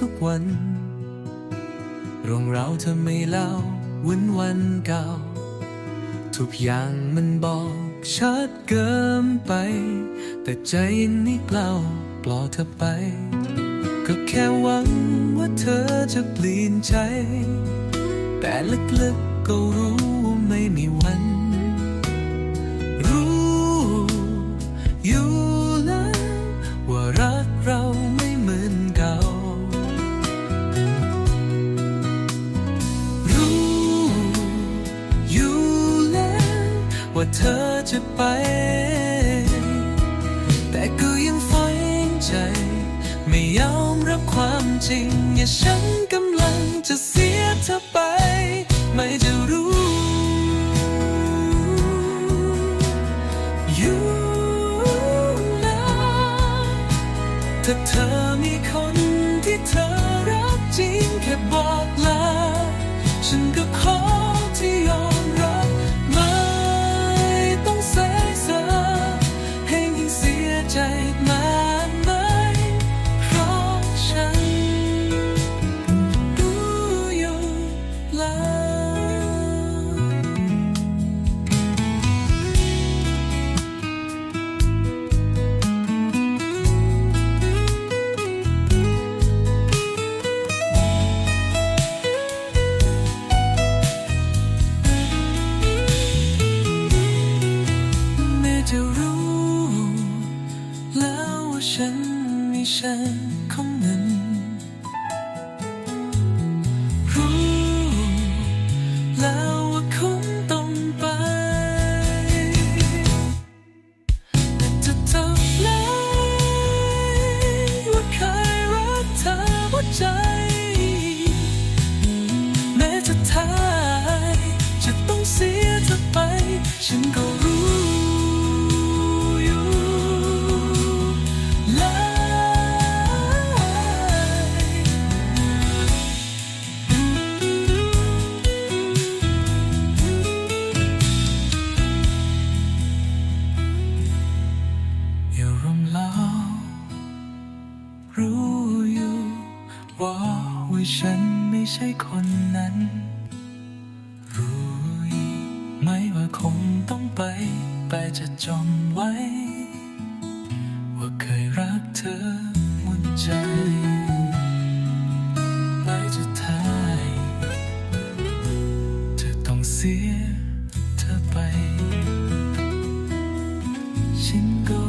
ทุกวันเรื่องเราเธอไม่เล่าวันวันเก่า ทุกอย่างมันบอกชัดเกินไป แต่ใจนี่เปล่าปล่อยเธอไป ก็แค่หวังว่าเธอจะเปลี่ยนใจ แต่ลึกๆก็รู้ว่าไม่มีวัน ว่าเธอจะไป แต่ก็ยังฝันใจ ไม่ยอมรับความจริงอย่าฉันกำลังจะเสียเธอไป ไม่จะรู้ อยู่แล้วถ้าเธอมีคนที่เธอรักจริงแค่บอกลาฉันก็ขอ ฉันมีฉันของหนึ่งรู้แล้วว่าคงต้องไปแต่จะทำเลยว่าเคยรักเธอหัวใจ แม้จะทายจะต้องเสียเธอไป ฉันก็ รู้อยู่ ว่าว่าฉันไม่ใช่คนนั้น รู้ไหมว่าคงต้องไป ไปจะจมไว้ ว่าเคยรักเธอหมดใจไปจะทายเธต้องเสียเธอไป ฉันก็